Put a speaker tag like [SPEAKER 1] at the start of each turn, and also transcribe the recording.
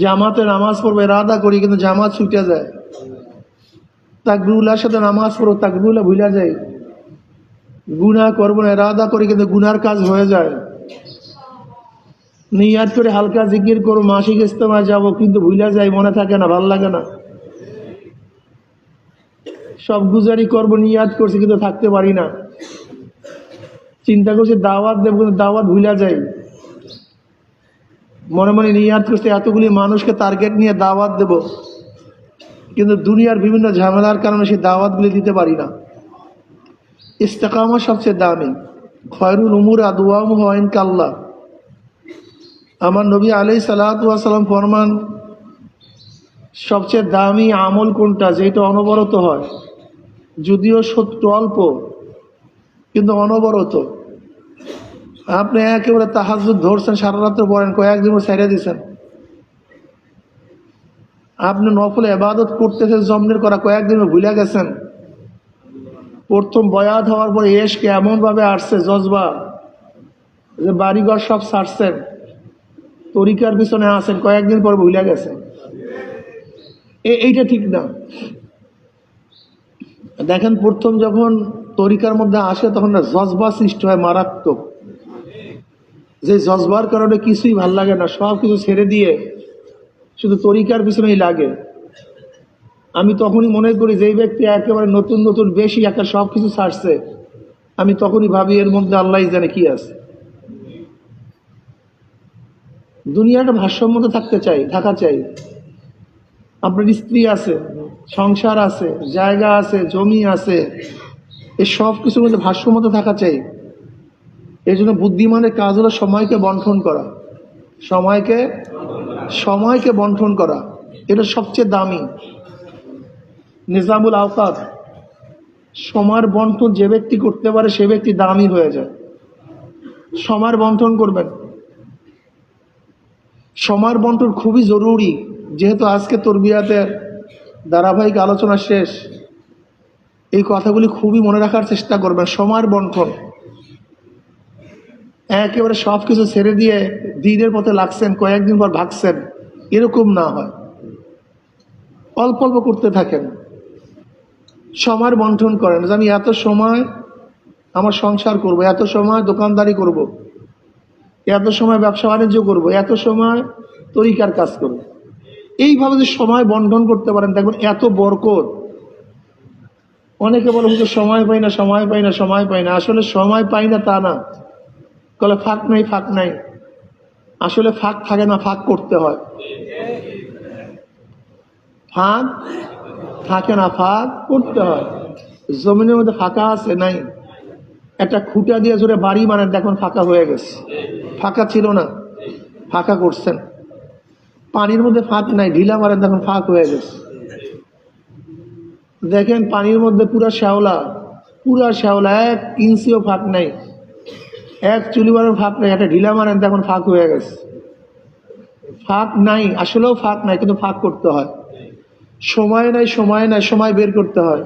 [SPEAKER 1] জামাতে নামাজ পড়ব এরাদা করি, কিন্তু জামাত ছুটে যায়। তাকবিউল্লার সাথে নামাজ পড়ো তাকবিউল্লা ভুলা যায় গুনাহ করব না এরাদা করি, কিন্তু গুনার কাজ হয়ে যায়। নিয়াদ করে হালকা জিকির করো, মাসিক ইস্তেমায় যাব, কিন্তু ভুলা যায় মনে থাকে না, ভালো লাগে না। সব গুজারি করব নিয়াদ করছি, কিন্তু থাকতে পারি না। চিন্তা করছি, দাওয়াত দেবো, কিন্তু দাওয়াত ভুলা যায় মনে মনে নিয়াদ করছি এতগুলি মানুষকে টার্গেট নিয়ে দাওয়াত দেব। কিন্তু দুনিয়ার বিভিন্ন ঝামেলার কারণে সেই দাওয়াতগুলি দিতে পারি না। ইস্তেকামা সবচেয়ে দামি। খয়রুল উমুর আদুয়াম হওয়াইন কাল্লা আমার নবী আলাই সালাতাম ফরমান, সবচেয়ে দামি আমল কোনটা? যেটা অনবরত হয়। যদিও সত্য অল্প, কিন্তু অনবরত। আপনি একেবারে তাহাজুদ ধরছেন, সারা রাত্র পড়েন কয়েকদিন ছেড়ে দিছেন? আপনি নফলে এবাদত করতেছেন জমনের করা কয়েকদিন ভুলে গেছেন? প্রথম বয়াত হওয়ার পরে এসকে এমনভাবে আসছে, জজবা, যে বাড়িঘর সব ছাড়ছেন, তরিকার পিছনে আসেন কয়েকদিন পর ভুলে গেছেন? এইটা ঠিক না। দেখেন প্রথম যখন তরিকার মধ্যে আসে, তখন জজবা সৃষ্টি হয় মারাত্মক। যে জজবার কারণে কিছুই ভালো লাগে না, সব কিছু ছেড়ে দিয়ে শুধু তরিকার পিছনেই লাগে। আমি তখনই মনে করি যে এই ব্যক্তি একেবারে নতুন নতুন বেশি একটা সব কিছু ছাড়ছে। আমি তখনই ভাবি এর মধ্যে আল্লাহ জানে কি আছে। দুনিয়াটা ভারসাম্যতা থাকতে চাই, থাকা চাই। আপনার স্ত্রী আছে, সংসার আছে, জায়গা আছে, জমি আছে এই সব কিছুর মধ্যে ভারসাম্যতা থাকা চাই। এই জন্য বুদ্ধিমানের কাজ হলো সময়কে বন্টন করা। সময়কে সময়কে বন্টন করা। এটা সবচেয়ে দামি। নিজামুল আওকাত সময়ের বন্টন যে ব্যক্তি করতে পারে, সে ব্যক্তি দামি হয়ে যায়। সময়ের বন্টন করবেন। সময়ের বন্টন খুবই জরুরি। যেহেতু আজকে তরবিয়াতের ধারাবাহিক আলোচনা শেষ, এই কথাগুলি খুবই মনে রাখার চেষ্টা করবেন। সময়ের বন্টন। একেবারে সব কিছু ছেড়ে দিয়ে দিনের পথে লাগছেন, কয়েকদিন পর ভাগছেন, এরকম না হয়। অল্প অল্প করতে থাকেন। সময়ের বন্টন করেন, যে আমি এত সময় আমার সংসার করব, এত সময় দোকানদারি করব। এত সময় ব্যবসা বাণিজ্য করব, এত সময় তরিকার কাজ করব। এইভাবে যদি সময় বন্টন করতে পারেন, দেখবেন এত বরকত। অনেকে বলে, হুজুর, সময় পাই না, সময় পাই না, সময় পাই না। আসলে সময় পাই না তা না। কলে ফাঁক নাই ফাঁক নাই। আসলে ফাঁক থাকে না, ফাঁক করতে হয়। ফাঁক থাকে না, ফাঁক করতে হয়। জমিনের মধ্যে ফাঁকা আছে, নাই। একটা খুঁটা দিয়ে জোরে বাড়ি মারেন দেখুন ফাঁকা হয়ে গেছে। ফাঁকা ছিল না। ফাঁকা করছেন। পানির মধ্যে ফাঁক নাই, ঢিলা মারেন, দেখুন ফাঁক হয়ে গেছে। দেখেন পানির মধ্যে পুরা শ্যাওলা পুরা শ্যাওলা, এক ইঞ্চিও ফাঁক নাই। এক চুলিবারের ফাঁক নাই। একটা ঢিলা মারেন তখন ফাঁক হয়ে গেছে। ফাঁক নাই, আসলেও ফাঁক নাই, কিন্তু ফাঁক করতে হয়। সময় নাই সময় নাই, সময় বের করতে হয়।